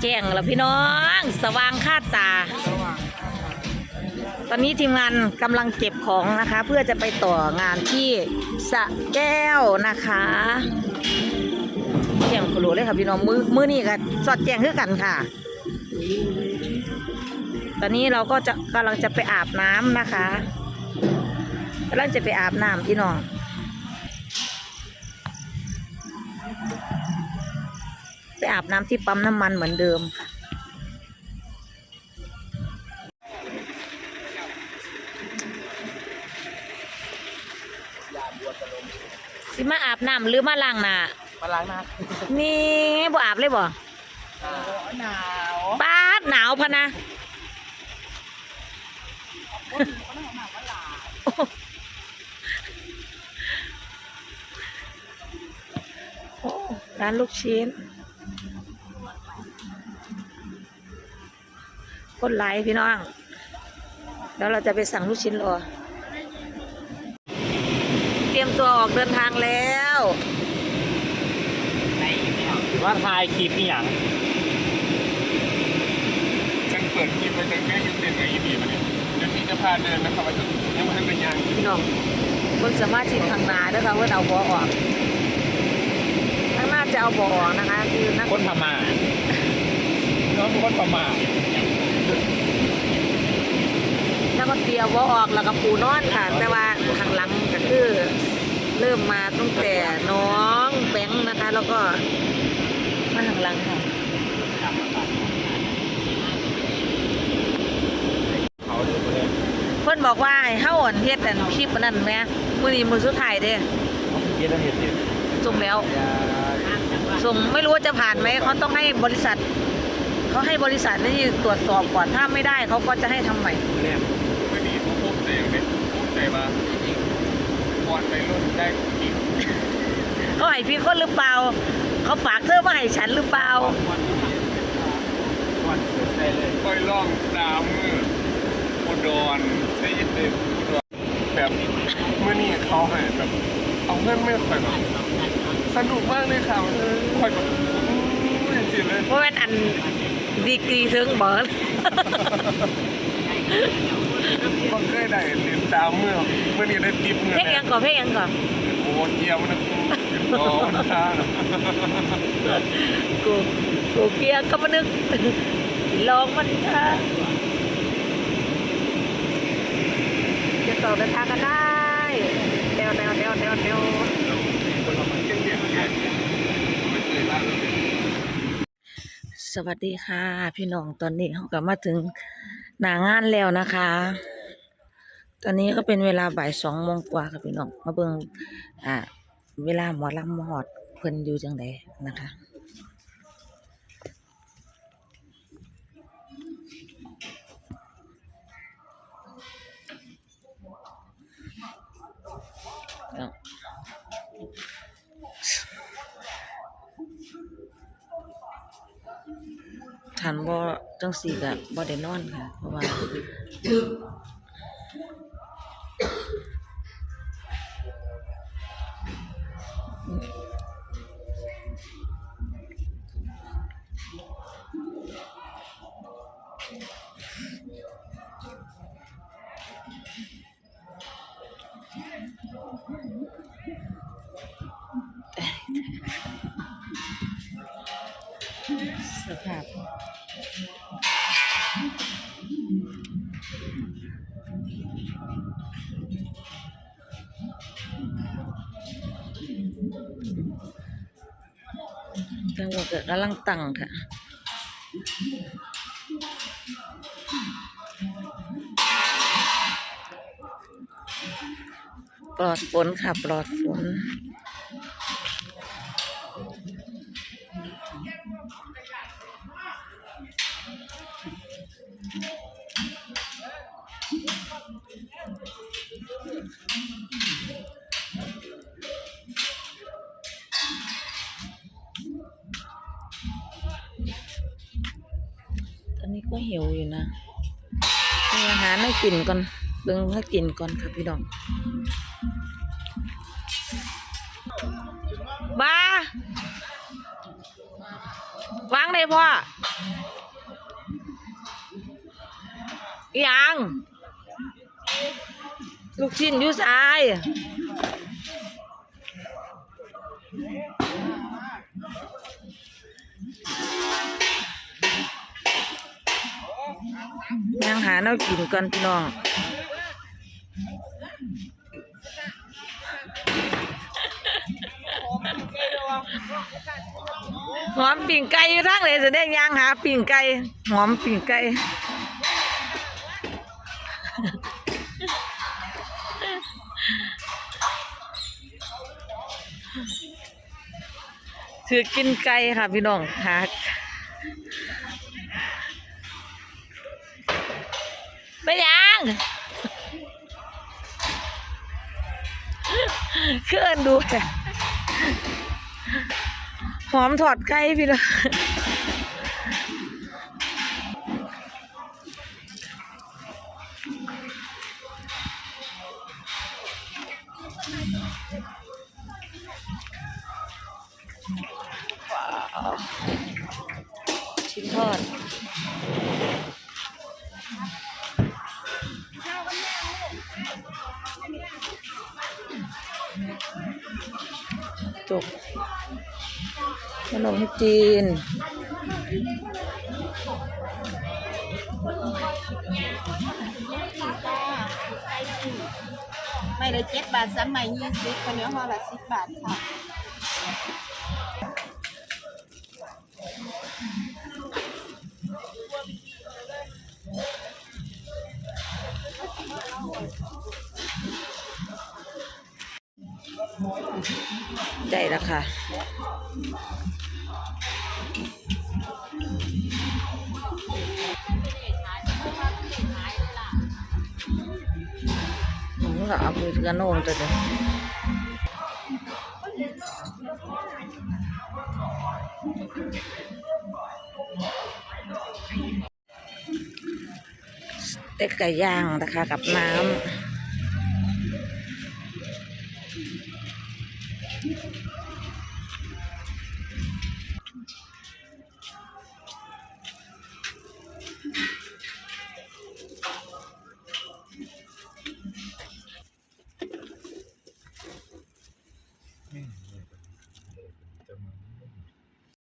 แจ้งแล้วพี่น้อง สว่างคาดตา ตอนนี้ทีมงานกำลังเก็บของนะคะ เพื่อจะไปต่องานที่สะแก้วนะคะแจ้งโคโลเลยค่ะพี่น้องมือมือนี่ก็สอดแจ้งคือกันค่ะ ตอนนี้เราก็จะกำลังจะไปอาบน้ำนะคะกำลังจะไปอาบน้ำพี่น้อง ไปอาบน้ำที่ปั๊มน้ำมันเหมือนเดิมค่ะสิมาอาบน้ำหรือมาล้างหน้ามาล้างหน้านี่บ่อาบเลยบ่หนาวปาดหนาวพะนะโอ้ร้านลูกชิ้น คนไลฟ์พี่น้อง แล้วเราจะไปสั่งลูกชิ้นรอ เตรียมตัวออกเดินทางแล้วว่าทายคลิปนี่อย่างฉันเปิดคลิปไว้ตั้งแต่ยังเป็นไงอีบีมาเนี่ยเดี๋ยวพี่จะพาเดินนะครับว่าจะยังไม่ทันเป็นยังพี่น้องคนสามารถที่ทางนาด้วยค่ะว่าเอาบอออกข้างหน้าจะเอาบอออกนะคะ คือนักคนพม่าน้องเป็นคนพม่า นักดนตรีเอาบอออกแล้วก็ปูนอนค่ะ แต่ว่าข้างหลังก็คือเริ่มมาตั้งแต่น้องแบงค์นะคะ แล้วก็มาข้างหลังค่ะเขาดูเลยเพื่อนบอกว่าให้เฮาอ่อนเฮ็ดอันคลิปอันนั้นแหม่มื้อนี้มื้อสุดท้ายเด้เย็นแล้วเห็นดิส่งแล้วส่งไม่รู้ว่าจะผ่านไหมเขาต้องให้บริษัท เขาให้บริษัทนี่ตรวจสอบก่อนถ้าไม่ได้เขาก็จะให้ทำใหม่ เนี่ยไม่ดีผมภูมิใจอย่างนี้ภูมิใจมาบอลในรุ่นได้อีกเขาให้พี่คนหรือเปล่า เขาฝากเธอมาให้ฉันหรือเปล่าวันเกิดได้เลยค่อยล่องสามมืออุดรใช่ยินดีอุดรแบบเมื่อนี้เขาให้แบบเอาเงินไม่ค่อยแบบสนุกมากเลยค่ะค่อยแบบอู้ยจริงเลย เพราะเป็นอัน ดีกรีถึงเบิร์คนเคยได้เหรียญสามมือเมื่อนี้ได้ติปเงินเพลงยังก่อนเพลงยังก่อนโอ้เยี่ยมนะกูโอ้มันช้าเนอะกูกูเกียร์ก็มานึกลองมันค่ะจะต่อเดินทางกันได้เดวเดวเดวเดวเดว สวัสดีค่ะ พี่น้องตอนนี้เขากลับมาถึงหนางานแล้วนะคะ ตอนนี้ก็เป็นเวลาบ่ายสองโมงกว่าค่ะพี่น้องมาเบิ่งอ่า เวลาหมอลำหมอดเพิ่นอยู่จังไดนะคะทัน บ่จังสี่ก็บ่ได้นอนค่ะ เพราะว่าสภาพ จังหวะก็กำลังตั้งค่ะ ปลอดฝนค่ะ ปลอดฝน ก็หิวอยู่นะมีอาหารให้กินก่อนเบิ่งให้กินก่อนค่ะพี่น้องบ้าวางเลยพ่อยังลูกชิ้นอยู่ซ้าย ยังหาแนวกินก่อนพี่น้องหอมปิ่งไก่อยู่ทั้งเลยแสดงยางหาปิ่งไก่หอมปิ่งไก่ถือกินไก่ค่ะพี่น้องหา ไม่ยังเคลื่อนดูแหละหอมถอดไก่พี่น้องชิ้นทอด จก ขนมจีน ไม่เลยเจ็ดบาทสามใหม่ยี่สิบคนเดียวห่อละสิบบาทค่ะ แล้วค่ะ ผมก็เอาไปกระโนมตัวเดียวเต็กไก่ย่างนะคะกับน้ำ